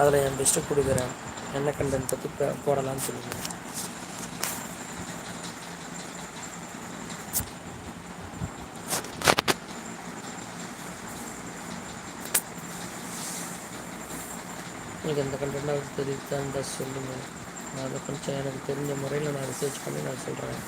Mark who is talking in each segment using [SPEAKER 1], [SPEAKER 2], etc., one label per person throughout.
[SPEAKER 1] அதில் என் பெஸ்ட்டு கொடுக்குறேன். என்ன கண்டென்ட் பற்றி இப்போ போடலாம்னு சொல்லுங்கள் எனக்கு எந்த கண்டென்ட்டாக தெரியுதா தான் சொல்லுங்கள் நான் அதை கொஞ்சம் எனக்கு தெரிஞ்ச முறையில் நான் ரிசர்ச் பண்ணி நான் சொல்கிறேன்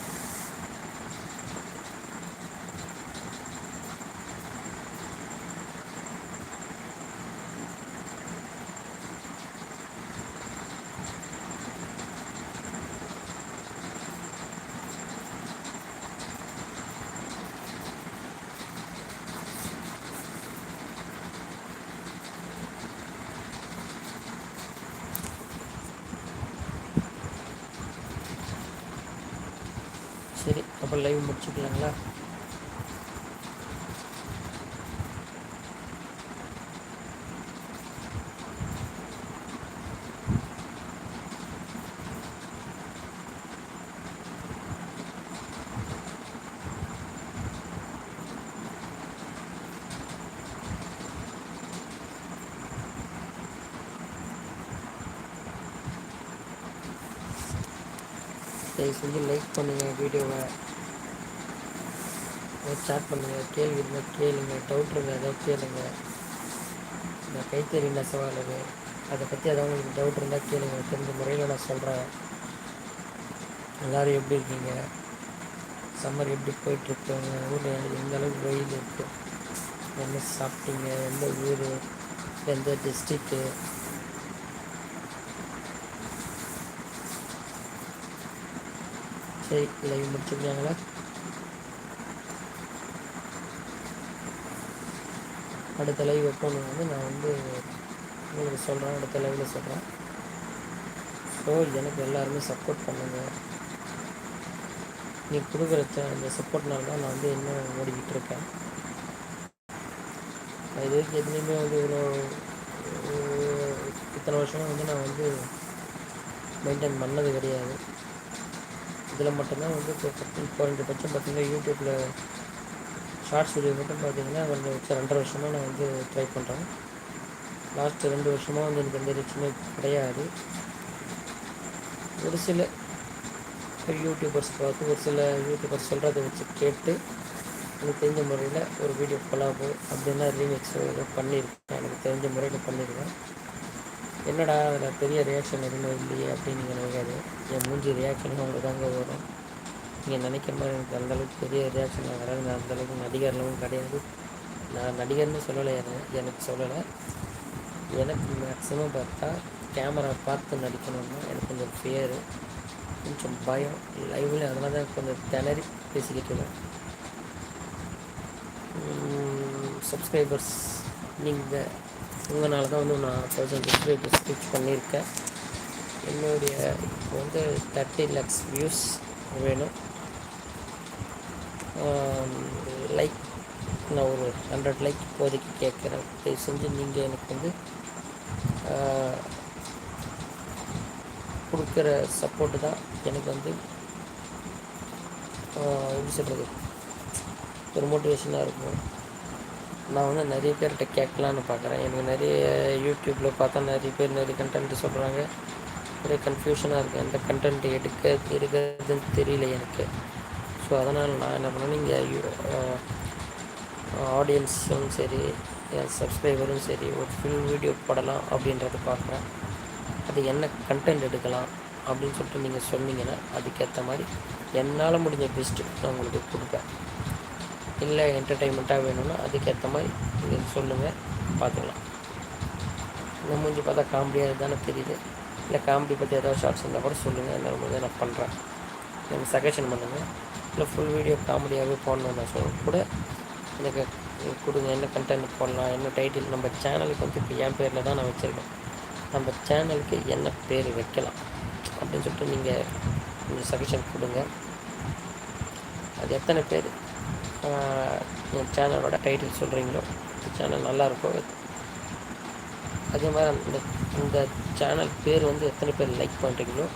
[SPEAKER 1] சரி அப்போ லைவ் முடிச்சுக்கலாங்களா? தயவு செஞ்சு லைக் பண்ணுங்கள் வீடியோவை ஸ்டார்ட் பண்ணுங்கள் கேள்வி இருந்தால் கேளுங்க டவுட் இருந்தால் ஏதாவது கேளுங்க. இந்த கைத்தறி நெசவாளர் அதை பற்றி ஏதாவது உங்களுக்கு டவுட் இருந்தால் கேளுங்க. தெரிஞ்ச முறையில் நான் சொல்கிறேன் எல்லோரும் எப்படி இருக்கீங்க? சம்மர் எப்படி போயிட்டுருக்கு? உங்கள் ஊரில் எந்த அளவுக்கு வெயில் இருக்குது என்ன சாப்பிட்டீங்க? எந்த ஊர்? எந்த டிஸ்ட்ரிக்ட்டு சரி லைவ் முடிச்சுக்கிறாங்களா அடுத்த லைவ் எப்போன்னு வந்து நான் வந்து உங்களுக்கு சொல்கிறேன் அடுத்த லைவில் சொல்கிறேன் ஸோ எனக்கு எல்லாருமே சப்போர்ட் பண்ணுங்கள் நீ கொடுக்குற அந்த சப்போர்ட்னால தான் நான் வந்து இன்னும் ஓடிக்கிட்டு இருக்கேன். இது வரைக்கும் எதுலேயுமே வந்து இவ்வளோ இத்தனை வருஷமாக வந்து நான் வந்து மெயின்டைன் பண்ணது கிடையாது. இதில் மட்டும்தான் வந்து இப்போ பத்து குறைஞ்சபட்சம் பார்த்தீங்கன்னா யூடியூப்பில் ஷார்ட்ஸ் வீடியோ மட்டும் பார்த்தீங்கன்னா கொஞ்சம் வச்சு ரெண்டரை வருஷமாக நான் வந்து ட்ரை பண்ணுறேன் லாஸ்ட் ரெண்டு வருஷமாக வந்து எனக்கு எந்த ரீச்சுமே கிடையாது. ஒரு சில யூடியூபர்ஸ் பார்த்து ஒரு சில யூடியூபர்ஸ் சொல்கிறத வச்சு கேட்டு எனக்கு தெரிஞ்ச முறையில் ஒரு வீடியோ கொலாபோ அப்படின்னா ரீமிக்ஸ் ஏதோ பண்ணியிருக்கேன். எனக்கு தெரிஞ்ச முறையில் பண்ணியிருக்கேன். என்னடா அதில் பெரிய ரியாக்ஷன் எதுவுமே இல்லையே அப்படின்னு நீங்கள் நினைக்காது என் மூஞ்சி ரியாக்ஷனும் உங்களுக்கு தாங்க வரும். நீங்கள் நினைக்கிற மாதிரி எனக்கு அந்தளவுக்கு பெரிய ரியாக்ஷன் வராது. நான் அந்தளவுக்கு நடிகர்லாம் கிடையாது. நான் நடிகர்னு சொல்லலை. எனக்கு எனக்கு சொல்லலை. எனக்கு மேக்ஸிமம் பார்த்தா கேமரா பார்த்து நடிக்கணும்னா எனக்கு கொஞ்சம் ஃபியரு கொஞ்சம் பயம். லைவில் அதனால தான் கொஞ்சம் திணறி பேசிக்கிட்டு சப்ஸ்கிரைபர்ஸ் நீங்கள் உங்களால் தான் வந்து நான் தௌசண்ட் சப்ஸ்கிரைபர்ஸ் ரீச் பண்ணியிருக்கேன். என்னுடைய இப்போ வந்து தேர்ட்டி லேக்ஸ் வியூஸ் வேணும். லைக் நான் ஒரு ஹண்ட்ரட் லைக் இப்போதைக்கு கேட்குறேன். தயவு செஞ்சு நீங்கள் எனக்கு வந்து கொடுக்குற சப்போர்ட்டு தான் எனக்கு வந்து எப்படி சொல்கிறது ஒரு மோட்டிவேஷனாக இருக்கும். நான் வந்து நிறைய பேர்கிட்ட கேட்கலான்னு பார்க்குறேன். எனக்கு நிறைய யூடியூப்பில் பார்த்தா நிறைய பேர் நிறைய கண்டென்ட் சொல்கிறாங்க நிறைய கன்ஃபியூஷனாக இருக்குது அந்த கண்டென்ட் எடுக்க எடுக்கிறதுன்னு தெரியல எனக்கு. ஸோ அதனால் நான் என்ன பண்ணேன் நீங்கள் ஆடியன்ஸும் சரி என் சப்ஸ்கிரைபரும் சரி ஒரு ஃபுல் வீடியோ போடலாம் அப்படின்றத பார்க்குறேன். அது என்ன கண்டென்ட் எடுக்கலாம் அப்படின்னு சொல்லிட்டு நீங்கள் சொன்னீங்கன்னா அதுக்கேற்ற மாதிரி என்னால் முடிஞ்ச பெஸ்ட்டு நான் உங்களுக்கு கொடுப்பேன். இல்லை என்டர்டெயின்மெண்ட்டாக வேணும்னா அதுக்கேற்ற மாதிரி நீங்கள் சொல்லுங்கள் பார்த்துக்கலாம். இந்த மூஞ்சி பார்த்தா காமெடியாக தானே தெரியுது. இல்லை காமெடி பற்றி ஏதாவது ஷார்ட்ஸ் இருந்தால் கூட சொல்லுங்கள் என்ன முடிஞ்சதை நான் பண்ணுறேன் எனக்கு சஜஷன் பண்ணுங்கள் இல்லை ஃபுல் வீடியோ காமெடியாகவே போடணும்னா சொல்ல கூட எனக்கு கொடுங்க என்ன கண்டென்ட் போடலாம் என்ன டைட்டில் நம்ம சேனலுக்கு வந்து இப்போ என் பேரில் தான் நான் வச்சுருக்கேன். நம்ம சேனலுக்கு என்ன பேர் வைக்கலாம் அப்படின்னு சொல்லிட்டு நீங்கள் கொஞ்சம் சஜஷன் கொடுங்க. அது எத்தனை பேர்? என் சேனலோட டைட்டில் சொல்கிறீங்களோ இந்த சேனல் நல்லாயிருக்கும் அதே மாதிரி அந்த இந்த சேனல் பேர் வந்து எத்தனை பேர் லைக் பண்ணுறீங்களோ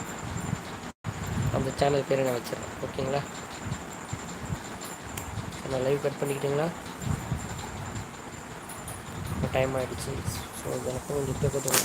[SPEAKER 1] அந்த சேனல் பேரை நான் வச்சிடறேன் ஓகேங்களா? நான் லைவ் கட் பண்ணிக்கிட்டீங்களா? டைம் ஆகிடுச்சு ஸோ எனக்கு கொஞ்சம் தூக்கத்துக்கு